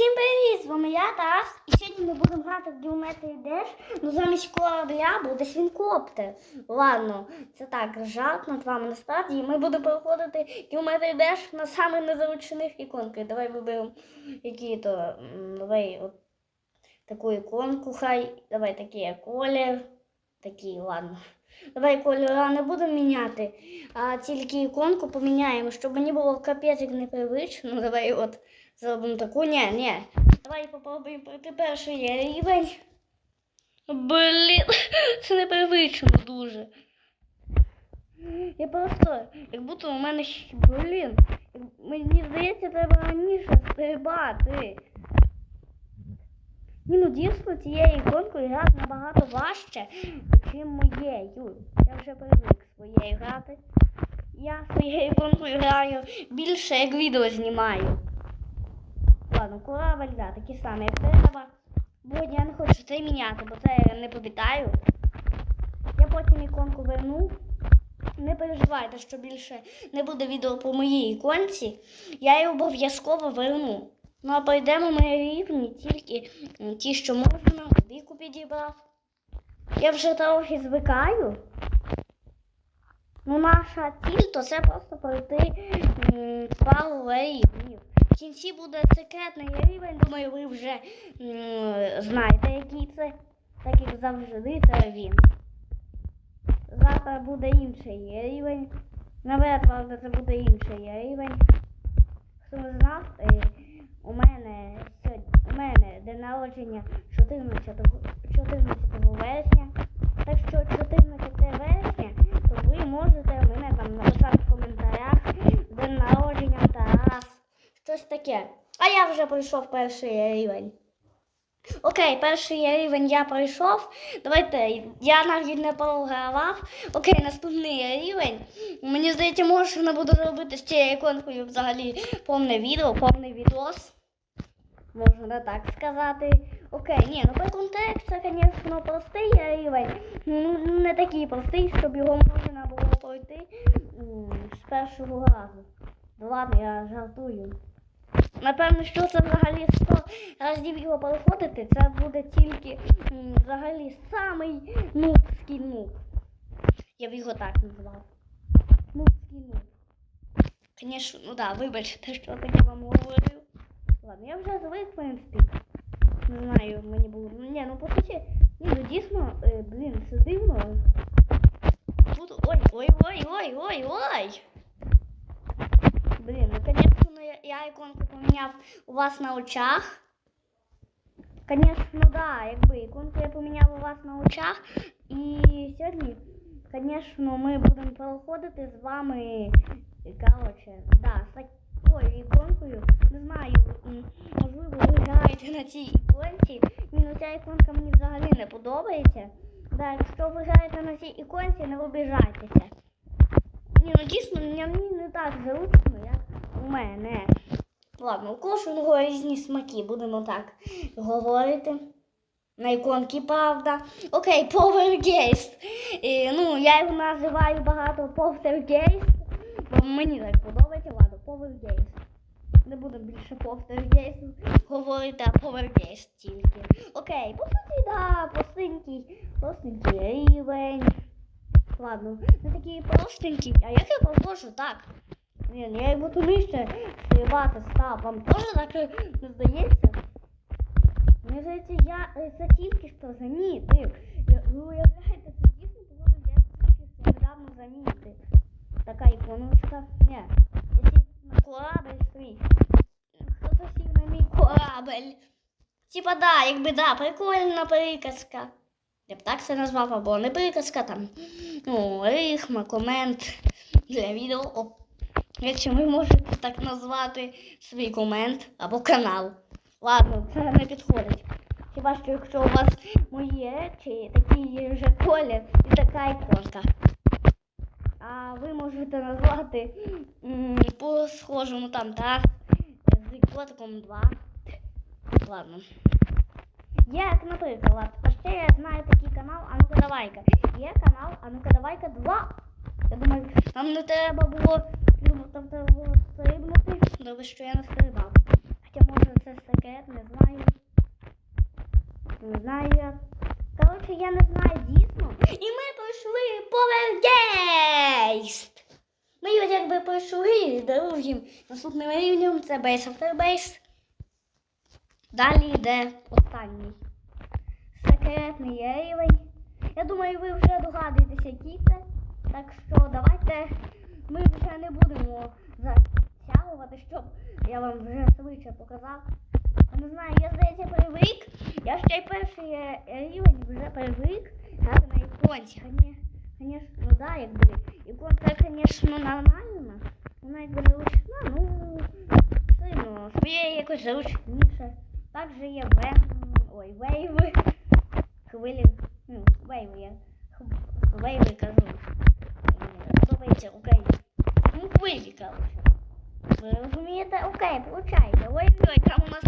Всім привіт! З вами я Тарас. І сьогодні ми будемо грати в Geometry Dash, ну замість корабля буде свінкоптер. Ладно, це так, жарт над вами насправді. І ми будемо проходити Geometry Dash на самих незручних іконках. Давай виберемо які то. Давай от таку іконку, хай. Давай такий колір. Такий, ладно. Давай кольора не будемо міняти, а тільки іконку поміняємо, щоб мені було капець як непривично. Давай от зробимо таку. Ні, ні. Давай попробуємо пройти перший рівень. Блін, це непривично дуже. Я просто, як будто у мене блін. Мені здається, треба раніше стрибати. Ні, ну дійсно цією іконкою грати набагато важче, ніж моєю. Я вже привик своєю грати. Я своєю іконкою граю більше, як відео знімаю. Ладно, корабель, да, такі самі, як треба. Бо я не хочу це міняти, бо це я не пам'ятаю. Я потім іконку верну. Не переживайте, що більше не буде відео по моїй іконці. Я її обов'язково верну. Ну а пройдемо ми рівні тільки ті, що можна, віку підібрав. Я вже трохи звикаю. Ну, наша ціль то це просто пройти пару рівнів. В кінці буде секретний рівень, думаю, ви вже знаєте, який це. Так як завжди це він. Завтра буде інший рівень. Навряд правда, це буде інший Щось таке. А я вже пройшов перший рівень. Окей, перший рівень я пройшов. Давайте, я навіть не програвав. Окей, наступний рівень. Мені здається, можна буде зробити з цією іконкою взагалі повне відео, повний відос. Можна так сказати. Окей, ні, ну по контекст це, звісно, простий рівень. Ну, не такий простий, щоб його можна було пройти з першого разу. Ну ладно, я жартую. Напевно, що це взагалі 100 разів його проходити, це буде тільки взагалі самий нубський нуб. Я б його так назвав. Нубський нуб. Звісно, ну да, вибачте, що таке вам говорю. Ладно, я вже звик, в принципі. Не знаю, мені було. Ні, ну по суті, ні, ну дійсно, е, блін, це дивно. Буду. Ой, ой, ой, ой, ой, ой. Блін, ну конечно, я, я іконку поміняв у вас на очах. Конечно, да, якби іконку я поміняв у вас на очах. І сьогодні, звісно, ми будемо проходити з вами. Коротше, да, з такою іконкою. Не знаю, можливо, ви граєте на цій іконці. Ні, ну ця іконка мені взагалі не подобається. Да, якщо ви граєте на цій іконці, не обіжайтеся. Ні, ну дійсно, мені не так зручно, як у мене. Ладно, у кожного різні смаки, будемо так говорити. На іконки, правда. Окей. І, ну, я його називаю багато Poltergeist, бо мені так подобається. Ладно, Powergeist. Не будемо більше Poltergeist говорити, а Powergeist тільки. Окей, по суті, да, простенький, простенький рівень. Ладно, не такий простенький, а як я проходжу так? Блін, я його буду нижче стрибати став. Вам теж так не здається? Мені здається, я е, це тільки що замітив. Я, ви уявляєте, це дійсно походу я тільки що недавно замітив. Така іконочка. Ні. Я сів на корабель свій. Хто-то сів на мій корабель. Типа да, якби да, прикольна приказка. Я б так це назвав, або не приказка там. Ну, рихма, комент для відео. Якщо ви можете так назвати свій комент або канал. Ладно, це не підходить. Хіба що якщо у вас мої речі такий же колір і така іконка. А ви можете назвати по схожому там так з котиком 2. Ладно. Як, наприклад, а ще я знаю такий канал Анука Давайка. Є канал Анука Давайка 2. Я думаю, нам не треба було ну, там треба було стрибнути, добре, що я не стрибав. Хоча може це секрет, не знаю. Не знаю я. Коротше, я не знаю дійсно. І ми пройшли Повергейст. Ми його якби пройшли другим наступним рівнем це Base After Base. Далі йде останній секретний рівень. Я думаю, ви вже догадуєтеся, який це. Так що давайте ми вже не будемо затягувати, щоб я вам вже швидше показав. Не знаю, я здається привик. Я ще й перший е, рівень вже привик грати на іконці. Звісно, ну да, якби. Іконка, звісно, нормальна. Вона якби зручна, ну сильно. Своє якось зручніше. Також є вен... Ой, вейви. Хвилі. Ну, вейви я. Вейви кажу. Подобається Україна. Коротше. Ви розумієте? Окей, получається. Ой-ой, там у нас.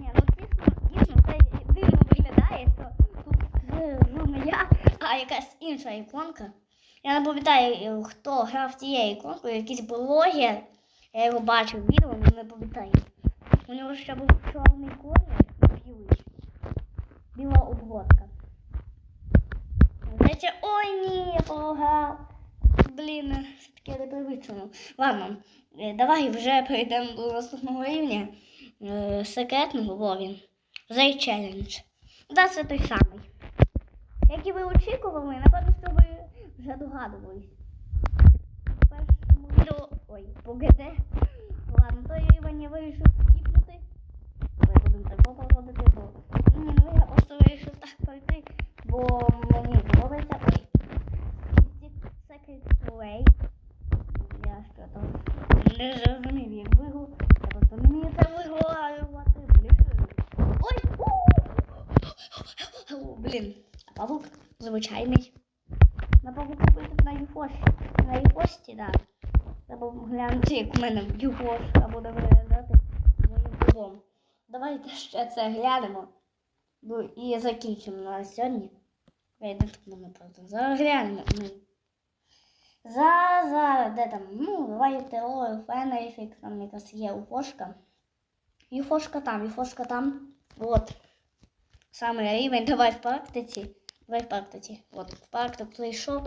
Ні, ну дійсно, дійсно, це дивно виглядає, що тут ну, не а якась інша іконка. Я не пам'ятаю, е, хто грав тією іконкою, якийсь блогер. Я його бачив в відео, але не пам'ятаю. У нього ще був чорний колір білий. Біла обводка. Знаєте, ой ні, я програв. Блін, все-таки непривично. Ладно, е, давай вже перейдемо до наступного рівня. Е, Секретного Вовін. Зай челендж. Да, це той самий. Як і ви очікували, напевно, що ви вже догадувались. Першому відео. Ой, погоди. Ладно, той рівень я вирішив. Ми будемо так проводити, бо ні, ну я просто вирішив так пройти, бо мені подобається. Ой. Second Way. Я що там не зрозумів, як вигу. Я просто не вмію це виговорювати. Блін. Ой! у! Блін. Павук звичайний. На павуку пишуть на юфоші. На юфошці, так. Треба глянути, як в мене юфошка буде виглядати моїм кубом. Давайте ще це глянемо. Ну і закінчимо на сьогодні. Я наступному правда. Зараз глянемо. Ну, за, за, де там, ну, давай теорію фенефік, там якась є уфошка. Юфошка там, юфошка там. От. Саме рівень, давай в практиці. Давай в практиці. От, в практику зайшов.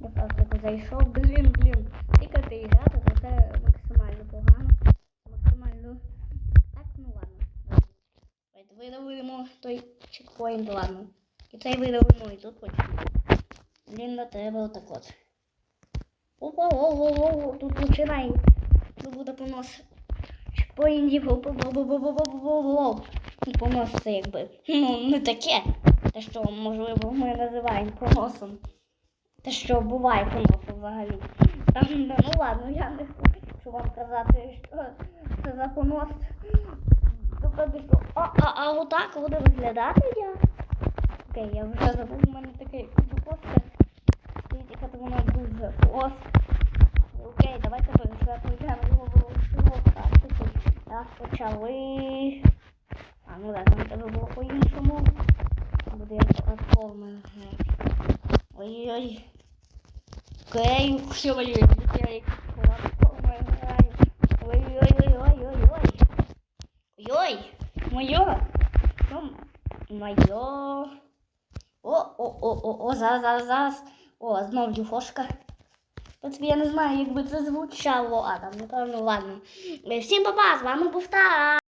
В практику зайшов. Блін, блін. Тикати і грати, то це максимально погано. Максимально. Так, ну ладно. Видавимо той чекпоінт, ладно. І цей видавимо і тут почнемо. Блін, на тебе отак от. Опа, о, о, о, тут починає. Тут буде понос. Чекпоінтів, воу Понос якби. Ну, не таке. Те, що, можливо, ми називаємо поносом. Те, що буває поносом взагалі. Там, ну ладно, я не хочу вам казати, що це за понос. А, а, а отак буде виглядати я. Окей, я вже забув, у мене такий духовка. Яка вона дуже ос. Окей, давайте вже пройдемо його вирушимо. Так, почали. А, ну так, там тебе було по-іншому. Буде як платформа. Ой-ой-ой. Окей, ой-ой, я як платформа граю. Ой-ой-ой-ой-ой-ой. Ой-ой, моє. Моє. О, о, знов юфошка. От я не знаю, як би це звучало. А там, напевно, ладно. Всім па-па, з вами був.